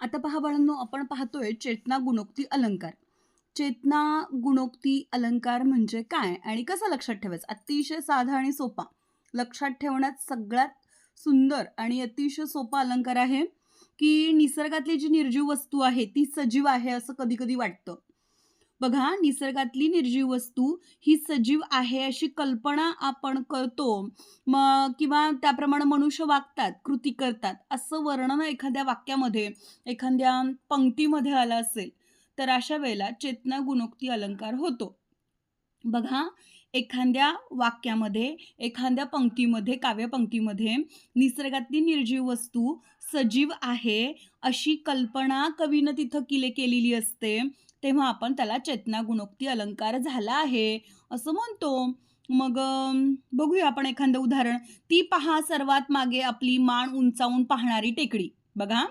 आता पहा बाळांनो आपण पाहतोय चेतना गुणोक्ती अलंकार. चेतना गुणोक्ती अलंकार म्हणजे काय आणि कसा लक्षात ठेवायचा? अतिशय साधा आणि सोपा. लक्षात ठेवण्यात सगळ्यात सुंदर आणि अतिशय सोपा अलंकार आहे की निसर्गातली जी निर्जीव वस्तू आहे ती सजीव आहे असं कधी कधी वाटतं. बघा निसर्गातली निर्जीव वस्तू ही सजीव आहे अशी कल्पना आपण करतो. मग किंवा त्याप्रमाणे मनुष्य वागतात कृती करतात असं वर्णन एखाद्या वाक्यामध्ये एखाद्या पंक्तीमध्ये आलं असेल तर अशा वेळेला चेतना गुणोक्ती अलंकार होतो. बघा एखाद्या वाक्यामध्ये एखाद्या पंक्तीमध्ये काव्यपंक्तीमध्ये निसर्गातली निर्जीव वस्तू सजीव आहे अशी कल्पना कवीनं तिथं किले केलेली असते. तेव्हा आपण त्याला चेतना गुणोक्ती अलंकार झाला आहे असं म्हणतो. मग बघूया आपण एखादं उदाहरण. ती पहा सर्वात मागे आपली मान उंचावून पाहणारी टेकडी. बघा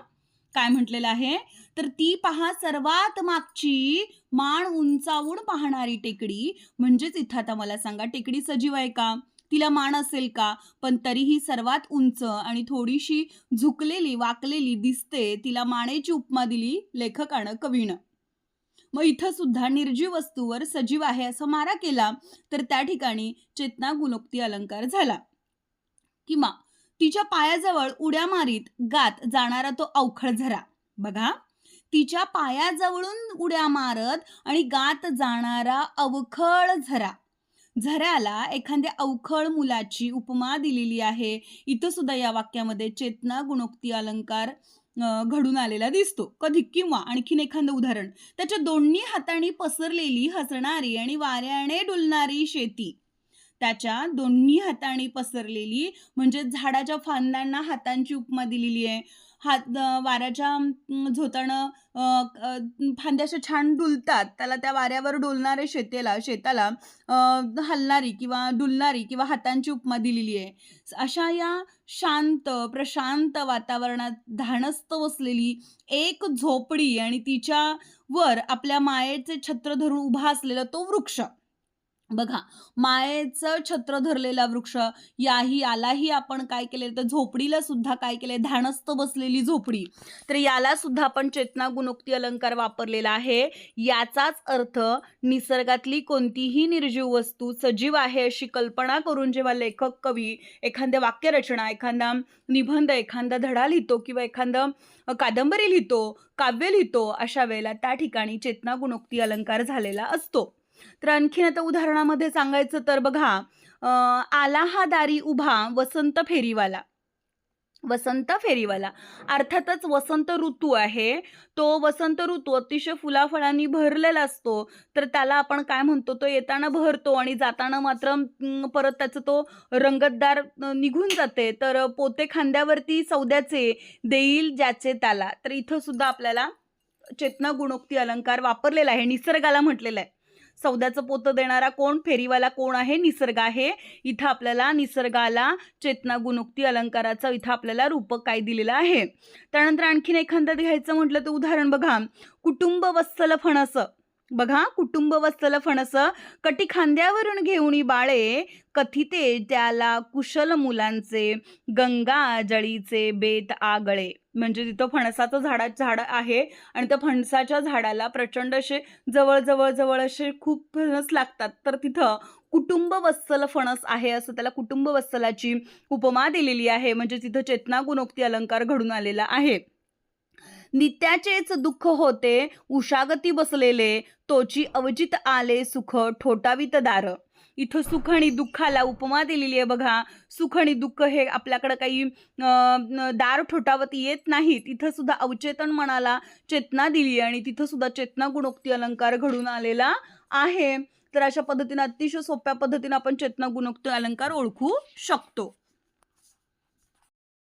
काय म्हटलेलं आहे? तर ती पहा सर्वात मागची मान उंचावून पाहणारी टेकडी. म्हणजेच इथं आता मला सांगा टेकडी सजीव आहे का? तिला मान असेल का? पण तरीही सर्वात उंच आणि थोडीशी झुकलेली वाकलेली दिसते. तिला मानेची उपमा दिली लेखकानं कवीनं. मग इथं सुद्धा निर्जीव वस्तूवर सजीव आहे असं मारा केला तर त्या ठिकाणी चेतना गुणोक्ती अलंकार झाला. किंवा तिच्या पायाजवळ उड्या मारीत गात जाणारा तो अवखळ झरा. बघा तिच्या पायाजवळून उड्या मारत आणि गात जाणारा अवखळ झरा. झऱ्याला एखाद्या अवखळ मुलाची उपमा दिलेली आहे. इथं सुद्धा या वाक्यामध्ये चेतना गुणोक्ती अलंकार घडून आलेला दिसतो. कधी किंवा आणखीन एखादं उदाहरण. त्याच्या दोन्ही हातांनी पसरलेली हसणारी आणि वाऱ्याने डुलणारी शेती. त्याच्या दोन्ही हातांनी पसरलेली म्हणजे झाडाच्या फांद्यांना हातांची उपमा दिलेली आहे. हात वाऱ्याच्या अं, झोतानं छान डुलतात. त्याला त्या वाऱ्यावर डोलणाऱ्या शेतेला शेताला हलणारी किंवा डुलणारी किंवा हातांची उपमा दिलेली आहे. अशा या शांत प्रशांत वातावरणात धाणस्त बसलेली एक झोपडी आणि तिच्या वर आपल्या मायेचे छत्र धरून उभा असलेला तो वृक्ष बघा मायेचं छत्र धरलेला वृक्ष याही यालाही आपण काय केले? तर झोपडीला सुद्धा काय केले? धाडस्त बसलेली झोपडी. तर याला सुद्धा आपण चेतना गुणोक्ती अलंकार वापरलेला आहे. याचाच अर्थ निसर्गातली कोणतीही निर्जीव वस्तू सजीव आहे अशी कल्पना करून जेव्हा लेखक कवी एखाद्या वाक्यरचना एखादा निबंध एखादा धडा लिहितो किंवा एखादं कादंबरी लिहितो काव्य लिहितो अशा वेळेला त्या ठिकाणी चेतना गुणोक्ती अलंकार झालेला असतो. तर आणखीन आता उदाहरणामध्ये सांगायचं तर बघा आला हा दारी उभा वसंत फेरीवाला. वसंत फेरीवाला. अर्थातच वसंत ऋतू आहे. तो वसंत ऋतू अतिशय फुलाफळांनी भरलेला असतो. तर त्याला आपण काय म्हणतो? तो येताना भरतो आणि जाताना मात्र परत त्याचं तो रंगतदार निघून जाते. तर पोते खांद्यावरती सौद्याचे देईल ज्याचे त्याला. तर इथं सुद्धा आपल्याला चेतना गुणोक्ती अलंकार वापरलेला आहे. निसर्गाला म्हटलेला आहे. सौद्याचं पोतं देणारा कोण? फेरीवाला कोण आहे? निसर्ग आहे. इथं आपल्याला निसर्गाला चेतना गुणुक्ती अलंकाराचं इथं आपल्याला रूपक काय दिलेलं आहे? त्यानंतर आणखीन एखादं घ्यायचं म्हटलं तर उदाहरण बघा. कुटुंब वत्सल फणस. बघा कुटुंब वत्सल फणस कटी खांद्यावरून घेऊन बाळे कथिते त्याला कुशल मुलांचे गंगा जळीचे बेत आगळे. म्हणजे तिथं फणसाचं झाडा झाड आहे आणि त्या फणसाच्या झाडाला प्रचंड असे जवळजवळ जवळ असे खूप फणस लागतात. तर तिथं कुटुंब वत्सल फणस आहे असं त्याला कुटुंब वत्सलाची उपमा दिलेली आहे. म्हणजे तिथं चेतना गुणोक्ती अलंकार घडून आलेला आहे. नित्याचेच दुःख होते उषागती बसलेले तोची अवचित आले सुख ठोठावित दार. इथं सुख आणि दुःखाला उपमा दिलेली आहे बघा. सुख आणि दुःख हे आपल्याकडं काही दार ठोठावत येत नाहीत. इथं सुद्धा अवचेतन मनाला चेतना दिली आणि तिथं सुद्धा चेतना गुणोक्ती अलंकार घडून आलेला आहे. तर अशा पद्धतीनं अतिशय सोप्या पद्धतीनं आपण चेतना गुणोक्ती अलंकार ओळखू शकतो.